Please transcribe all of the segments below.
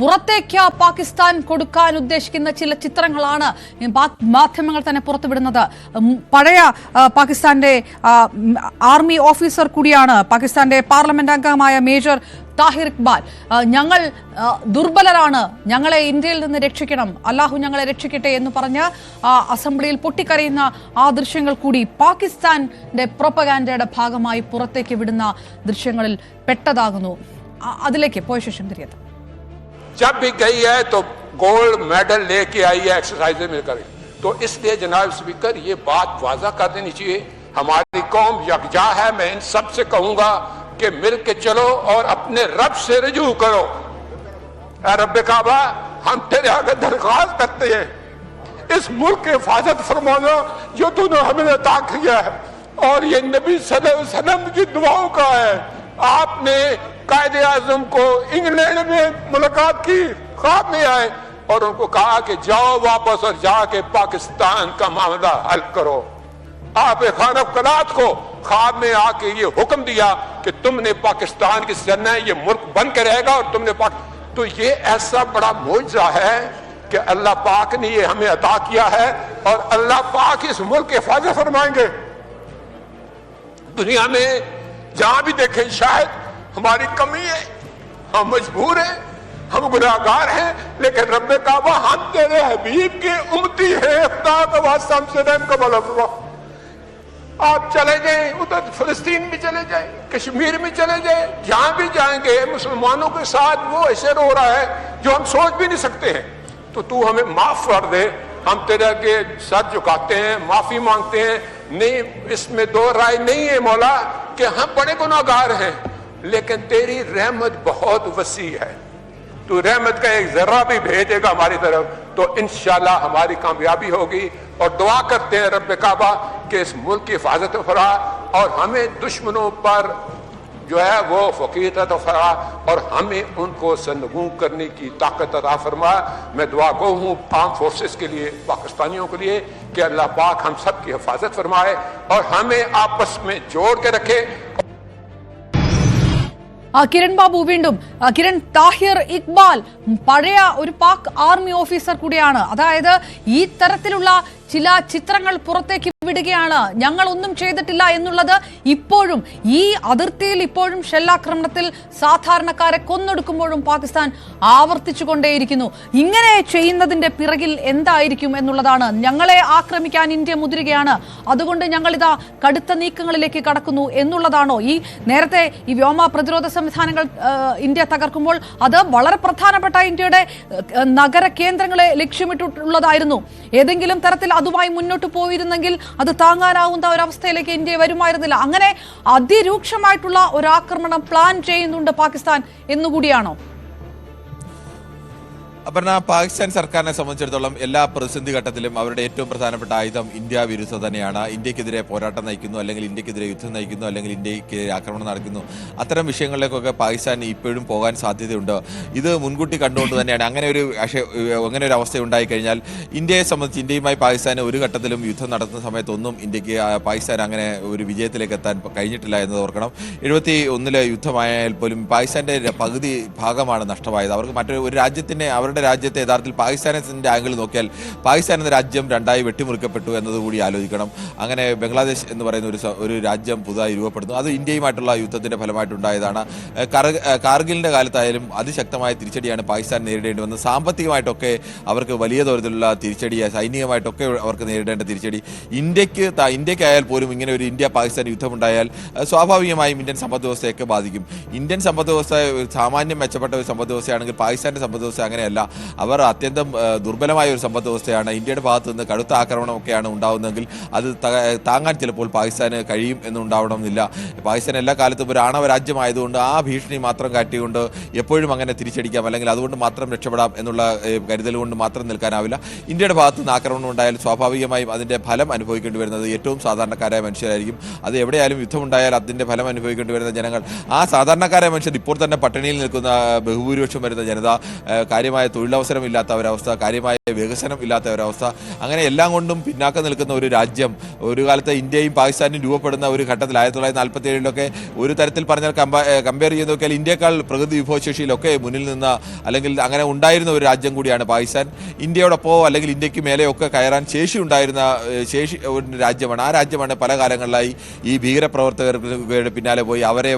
പുറത്തേക്ക് പാകിസ്ഥാൻ കൊടുക്കാൻ ഉദ്ദേശിക്കുന്ന ചില ചിത്രങ്ങളാണ് മാധ്യമങ്ങൾ തന്നെ പുറത്തുവിടുന്നത്. പഴയ പാകിസ്ഥാന്റെ ആർമി ഓഫീസർ കൂടിയാണ് പാകിസ്ഥാന്റെ പാർലമെന്റ് അംഗമായ മേജർ താഹിർ ഇക്ബാൽ. ഞങ്ങൾ ദുർബലരാണ്. ഞങ്ങളെ ഇന്ത്യയിൽ നിന്ന് രക്ഷിക്കണം. അല്ലാഹു ഞങ്ങളെ രക്ഷിക്കട്ടെ എന്ന് പറഞ്ഞ് അസംബ്ലിയിൽ പൊട്ടിക്കരയുന്ന ആ ദൃശ്യങ്ങൾ കൂടി പാകിസ്ഥാന്റെ പ്രൊപ്പഗാൻഡയുടെ ഭാഗമായി പുറത്തേക്ക് വിടുന്ന ദൃശ്യങ്ങളിൽ പെട്ടതാകുന്നു. അതിലേക്ക് പോയ ശേഷം جب بھی گئی ہے تو گولڈ میڈل لے کے آئی ہے ایکسرسائز میں کر۔ تو اس لیے جناب اسپیکر یہ بات واضح کر دینی چاہیے۔ ہماری قوم یکجا ہے، میں ان سب سے کہوں گا کہ مل کے چلو اور اپنے رب سے رجوع کرو۔ اے رب کعبہ، ہم تیرے آگے درخواست کرتے ہیں۔ اس ملک کے حفاظت فرمانا، جو تو نے ہمیں عطا کیا ہے۔ اور یہ نبی صلی اللہ علیہ وسلم کی دعاؤں کا ہے۔ آپ نے قائد اعظم کو انگلینڈ میں ملاقات کی، خواب میں آئے اور ان کو کہا کہ جاؤ واپس اور جا کے پاکستان کا معاملہ حل کرو۔ آپ خانہ کلات کو خواب میں آ کے یہ حکم دیا کہ تم نے پاکستان کی سنا یہ ملک بن کے رہے گا اور تم نے پاک۔ تو یہ ایسا بڑا معجزہ ہے کہ اللہ پاک نے یہ ہمیں عطا کیا ہے اور اللہ پاک اس ملک کے حفاظت فرمائیں گے۔ دنیا میں جہاں بھی دیکھیں شاید ہماری کمی ہے، ہم مجبور ہیں، ہم گناہگار ہیں، لیکن رب نے کہا وہ ہم تیرے حبیب کی امتی ہیں ہم سے رحم کا بلا آپ چلے جائیں، ادھر فلسطین بھی چلے جائیں، کشمیر بھی چلے جائیں، جہاں بھی جائیں گے، مسلمانوں کے ساتھ وہ ایسے ہو رہا ہے جو ہم سوچ بھی نہیں سکتے ہیں۔ تو تو ہمیں معاف کر دے۔ ہم تیرے کے ساتھ جھکاتے ہیں، معافی مانگتے ہیں۔ نہیں، اس میں دو رائے نہیں ہے مولا۔ کہ ہم بڑے گناگار ہیں، لیکن تیری رحمت بہت وسیع ہے۔ تو رحمت کا ایک ذرہ بھی بھیجے گا ہماری طرف، تو انشاءاللہ ہماری کامیابی ہوگی۔ اور دعا کرتے ہیں رب کعبہ کہ اس ملک کی حفاظت فرا اور ہمیں دشمنوں پر جو ہے وہ فقیر عطا فرما اور ہمیں ان کو سنگوں کرنے کی طاقت عطا فرما میں دعا کو ہوں عام فورسز کے لیے، پاکستانیوں کے لیے کہ اللہ پاک ہم سب کی حفاظت فرمائے اور ہمیں آپس میں جوڑ کے رکھے۔ കിരൺ ബാബു വീണ്ടും. കിരൺ താഹിർ ഇക്ബാൽ പഴയ ഒരു പാക് ആർമി ഓഫീസർ കൂടിയാണ്. അതായത് ഈ തരത്തിലുള്ള ചില ചിത്രങ്ങൾ പുറത്തേക്ക് വിടുകയാണ് ഞങ്ങൾ ഒന്നും ചെയ്തിട്ടില്ല എന്നുള്ളത് ഇപ്പോഴും ഈ അതിർത്തിയിൽ ഇപ്പോഴും ഷെല്ലാക്രമണത്തിൽ സാധാരണക്കാരെ കൊന്നൊടുക്കുമ്പോഴും പാകിസ്ഥാൻ ആവർത്തിച്ചുകൊണ്ടേയിരിക്കുന്നു. ഇങ്ങനെ ചെയ്യുന്നതിന്റെ പിറകിൽ എന്തായിരിക്കും എന്നുള്ളതാണ് ഞങ്ങളെ ആക്രമിക്കാൻ ഇന്ത്യ മുതിരുകയാണ്. അതുകൊണ്ട് ഞങ്ങൾ ഇതാ കടുത്ത നീക്കങ്ങളിലേക്ക് കടക്കുന്നു എന്നുള്ളതാണോ? ഈ നേരത്തെ ഈ വ്യോമ പ്രതിരോധ സംവിധാനങ്ങൾ ഇന്ത്യ തകർക്കുമ്പോൾ അത് വളരെ പ്രധാനപ്പെട്ട ഇന്ത്യയുടെ നഗര കേന്ദ്രങ്ങളെ ലക്ഷ്യമിട്ടിട്ടുള്ളതായിരുന്നു ഏതെങ്കിലും തരത്തിൽ അതുമായി മുന്നോട്ട് പോയിരുന്നെങ്കിൽ അത് താങ്ങാനാവുന്ന ഒരവസ്ഥയിലേക്ക് ഇന്ത്യ വരുമായിരുന്നില്ല. അങ്ങനെ അതിരൂക്ഷമായിട്ടുള്ള ഒരാക്രമണം പ്ലാൻ ചെയ്യുന്നുണ്ട് പാകിസ്ഥാൻ എന്നുകൂടിയാണോ? അപർണ പാകിസ്ഥാൻ സർക്കാരിനെ സംബന്ധിച്ചിടത്തോളം എല്ലാ പ്രതിസന്ധി ഘട്ടത്തിലും അവരുടെ ഏറ്റവും പ്രധാനപ്പെട്ട ആയുധം ഇന്ത്യ വിരുദ്ധ തന്നെയാണ്. ഇന്ത്യക്കെതിരെ പോരാട്ടം നയിക്കുന്നു അല്ലെങ്കിൽ ഇന്ത്യക്കെതിരെ യുദ്ധം നയിക്കുന്നു അല്ലെങ്കിൽ ഇന്ത്യക്കെതിരെ ആക്രമണം നടക്കുന്നു. അത്തരം വിഷയങ്ങളിലേക്കൊക്കെ പാകിസ്ഥാൻ ഇപ്പോഴും പോകാൻ സാധ്യതയുണ്ട്. ഇത് മുൻകൂട്ടി കണ്ടുകൊണ്ട് തന്നെയാണ്. അങ്ങനെ ഒരു അങ്ങനെ ഒരു അവസ്ഥ ഉണ്ടായി കഴിഞ്ഞാൽ ഇന്ത്യയെ സംബന്ധിച്ച് ഇന്ത്യയുമായി പാകിസ്ഥാൻ ഒരു ഘട്ടത്തിലും യുദ്ധം നടത്തുന്ന സമയത്തൊന്നും ഇന്ത്യയ്ക്ക് പാകിസ്ഥാൻ അങ്ങനെ ഒരു വിജയത്തിലേക്ക് എത്താൻ കഴിഞ്ഞിട്ടില്ല എന്നത് ഓർക്കണം. എഴുപത്തി ഒന്നിലെ യുദ്ധമായാൽ പോലും പാകിസ്ഥാന്റെ പകുതി ഭാഗമാണ് നഷ്ടമായത്. അവർക്ക് മറ്റൊരു ഒരു രാജ്യത്തിന്റെ അവരുടെ രാജ്യത്തെ യഥാർത്ഥത്തിൽ പാകിസ്ഥാനിന്റെ ആംഗിൾ നോക്കിയാൽ പാകിസ്ഥാൻ എന്ന രാജ്യം രണ്ടായി വെട്ടിമുറിക്കപ്പെട്ടു എന്നതുകൂടി ആലോചിക്കണം. അങ്ങനെ ബംഗ്ലാദേശ് എന്ന് പറയുന്ന ഒരു ഒരു രാജ്യം പുതുതായി രൂപപ്പെടുന്നു. അത് ഇന്ത്യയുമായിട്ടുള്ള യുദ്ധത്തിന്റെ ഫലമായിട്ടുണ്ടായതാണ്. കാർഗിലിന്റെ കാലത്തായാലും അതിശക്തമായ തിരിച്ചടിയാണ് പാകിസ്ഥാൻ നേരിടേണ്ടി വന്നത് സാമ്പത്തികമായിട്ടൊക്കെ അവർക്ക് വലിയ തോതിലുള്ള തിരിച്ചടി സൈനികമായിട്ടൊക്കെ അവർക്ക് നേരിടേണ്ട തിരിച്ചടി. ഇന്ത്യയ്ക്ക് ഇന്ത്യക്കായാൽ പോലും ഇങ്ങനെ ഒരു ഇന്ത്യ പാകിസ്ഥാൻ യുദ്ധമുണ്ടായാൽ സ്വാഭാവികമായും ഇന്ത്യൻ സമ്പദ് വ്യവസ്ഥയൊക്കെ ബാധിക്കും. ഇന്ത്യൻ സമ്പദ് വ്യവസ്ഥ സാമാന്യം മെച്ചപ്പെട്ട ഒരു സമ്പദ് വ്യവസ്ഥയാണെങ്കിൽ പാകിസ്ഥാന്റെ സമ്പദ് വ്യവസ്ഥ അങ്ങനെയല്ല. അവർ അത്യന്തം ദുർബലമായ ഒരു സമ്പദ് വ്യവസ്ഥയാണ്. ഇന്ത്യയുടെ ഭാഗത്ത് നിന്ന് കടുത്ത ആക്രമണമൊക്കെയാണ് ഉണ്ടാകുന്നതെങ്കിൽ അത് താങ്ങാൻ ചിലപ്പോൾ പാകിസ്ഥാന് കഴിയും എന്നുണ്ടാവണമെന്നില്ല. പാകിസ്ഥാൻ എല്ലാ കാലത്തും ഒരു ആണവ രാജ്യമായതുകൊണ്ട് ആ ഭീഷണി മാത്രം കാട്ടിക്കൊണ്ട് എപ്പോഴും അങ്ങനെ തിരിച്ചടിക്കാം. അല്ലെങ്കിൽ അതുകൊണ്ട് മാത്രം രക്ഷപ്പെടാം എന്നുള്ള കരുതൽ കൊണ്ട് മാത്രം നിൽക്കാനാവില്ല. ഇന്ത്യയുടെ ഭാഗത്ത് നിന്ന് ആക്രമണം ഉണ്ടായാൽ സ്വാഭാവികമായും അതിന്റെ ഫലം അനുഭവിക്കേണ്ടി വരുന്നത് ഏറ്റവും സാധാരണക്കാരായ മനുഷ്യരായിരിക്കും. അത് എവിടെയായാലും യുദ്ധമുണ്ടായാൽ അതിന്റെ ഫലം അനുഭവിക്കേണ്ടി വരുന്ന ജനങ്ങൾ. ആ സാധാരണക്കാരായ മനുഷ്യർ ഇപ്പോൾ തന്നെ പട്ടിണിയിൽ നിൽക്കുന്ന ബഹുഭൂരിപക്ഷം വരുന്ന ജനത കാര്യമായ തൊഴിലവസരം ഇല്ലാത്ത ഒരവസ്ഥ കാര്യമായ വികസനം ഇല്ലാത്ത ഒരവസ്ഥ അങ്ങനെ എല്ലാം കൊണ്ടും പിന്നാക്കം നിൽക്കുന്ന ഒരു രാജ്യം ഒരു കാലത്ത് ഇന്ത്യയും പാകിസ്ഥാനും രൂപപ്പെടുന്ന ഒരു ഘട്ടത്തിൽ ആയിരത്തി തൊള്ളായിരത്തി നാൽപ്പത്തി ഏഴിലൊക്കെ ഒരു തരത്തിൽ പറഞ്ഞാൽ കമ്പയർ ചെയ്ത് നോക്കിയാൽ ഇന്ത്യക്കാൾ പ്രകൃതി വിഭവശേഷിയിലൊക്കെ മുന്നിൽ നിന്ന അല്ലെങ്കിൽ അങ്ങനെ ഉണ്ടായിരുന്ന ഒരു രാജ്യം കൂടിയാണ് പാകിസ്ഥാൻ. ഇന്ത്യയോടൊപ്പമോ അല്ലെങ്കിൽ ഇന്ത്യയ്ക്ക് മേലെയൊക്കെ കയറാൻ ശേഷി ഉണ്ടായിരുന്ന ശേഷി രാജ്യമാണ്. ആ രാജ്യമാണ് പല കാലങ്ങളിലായി ഈ ഭീകരപ്രവർത്തകരുടെ പിന്നാലെ പോയി അവരെ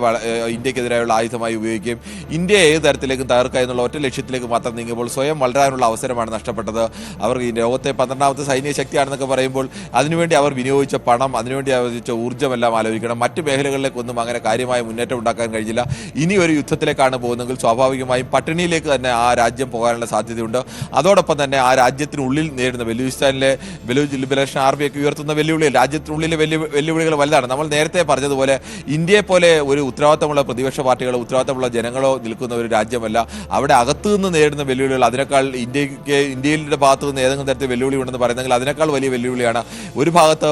ഇന്ത്യക്കെതിരായുള്ള ആയുധമായി ഉപയോഗിക്കുകയും ഇന്ത്യയെ ഏത് തരത്തിലേക്കും തകർക്കുക എന്നുള്ള ഒറ്റ ലക്ഷ്യത്തിലേക്ക് മാത്രം നീങ്ങുമ്പോൾ സ്വയം വളരാനുള്ള അവസരമാണ് നഷ്ടപ്പെട്ടത്. അവർ ഈ ലോകത്തെ പന്ത്രണ്ടാമത്തെ സൈനിക ശക്തിയാണെന്നൊക്കെ പറയുമ്പോൾ അതിനുവേണ്ടി അവർ വിനിയോഗിച്ച പണം അതിനുവേണ്ടി ആലോചിച്ച ഊർജമെല്ലാം ആലോചിക്കണം. മറ്റ് മേഖലകളിലേക്കൊന്നും അങ്ങനെ കാര്യമായ മുന്നേറ്റം ഉണ്ടാക്കാൻ കഴിഞ്ഞില്ല. ഇനി ഒരു യുദ്ധത്തിലേക്കാണ് പോകുന്നതെങ്കിൽ സ്വാഭാവികമായും പട്ടിണിയിലേക്ക് തന്നെ ആ രാജ്യം പോകാനുള്ള സാധ്യതയുണ്ട്. അതോടൊപ്പം തന്നെ ആ രാജ്യത്തിനുള്ളിൽ നേരിടുന്ന ബലൂചിസ്ഥാനിലെ ബലൂജ് ലിബറേഷൻ ആർമിയൊക്കെ ഉയർത്തുന്ന വെല്ലുവിളികൾ രാജ്യത്തിനുള്ളിലെ വെല്ലു വെല്ലുവിളികൾ വലുതാണ്. നമ്മൾ നേരത്തെ പറഞ്ഞതുപോലെ ഇന്ത്യയെ പോലെ ഒരു ഉത്തരവാദിത്തമുള്ള പ്രതിപക്ഷ പാർട്ടികളോ ഉത്തരവാദിത്തമുള്ള ജനങ്ങളോ നിൽക്കുന്ന ഒരു രാജ്യമല്ല. അവിടെ അകത്തുനിന്ന് നിന്ന് നേരിടുന്ന വെല്ലുവിളികൾ. അതിനേക്കാൾ ഇന്ത്യയ്ക്ക് ഇന്ത്യയുടെ ഭാഗത്തു നിന്ന് ഏതെങ്കിലും തരത്തിൽ വെല്ലുവിളി ഉണ്ടെന്ന് പറയുന്നെങ്കിൽ അതിനേക്കാൾ വലിയ വെല്ലുവിളിയാണ്. ഒരു ഭാഗത്ത്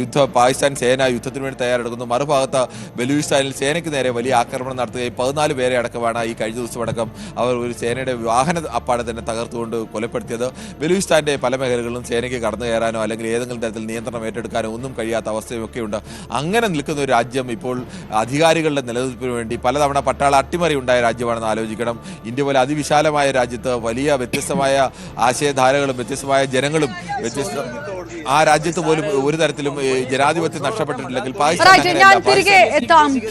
യുദ്ധ പാകിസ്ഥാൻ സേന യുദ്ധത്തിന് വേണ്ടി തയ്യാറെടുക്കുന്നു. മറുഭാഗത്ത് ബലൂചിസ്ഥാനിൽ സേനയ്ക്ക് നേരെ വലിയ ആക്രമണം നടത്തുകയും പതിനാല് പേരെ അടക്കമാണ് ഈ കഴിഞ്ഞ ദിവസം അടക്കം അവർ ഒരു സേനയുടെ വാഹന അപ്പാടെ തന്നെ തകർത്തുകൊണ്ട് കൊലപ്പെടുത്തിയത്. ബലൂചിസ്ഥാന്റെ പല മേഖലകളിലും സേനയ്ക്ക് കടന്നു കയറാനോ അല്ലെങ്കിൽ ഏതെങ്കിലും തരത്തിൽ നിയന്ത്രണം ഏറ്റെടുക്കാനോ ഒന്നും കഴിയാത്ത അവസ്ഥയൊക്കെയുണ്ട്. അങ്ങനെ നിൽക്കുന്ന ഒരു രാജ്യം ഇപ്പോൾ അധികാരികളുടെ നിലനിൽപ്പിന് വേണ്ടി പലതവണ പട്ടാള അട്ടിമറി ഉണ്ടായ രാജ്യമാണെന്ന് ആലോചിക്കണം. ഇന്ത്യ പോലെ അതിവിശാലമായ രാജ്യത്ത് വലിയ വ്യത്യസ്തമായ ആശയധാരകളും വ്യത്യസ്തമായ ജനങ്ങളും വ്യത്യസ്ത ആ രാജ്യത്ത് പോലും ഒരു തരത്തിലും ജനാധിപത്യം നഷ്ടപ്പെട്ടിട്ടില്ലെങ്കിൽ പാകിസ്ഥാൻ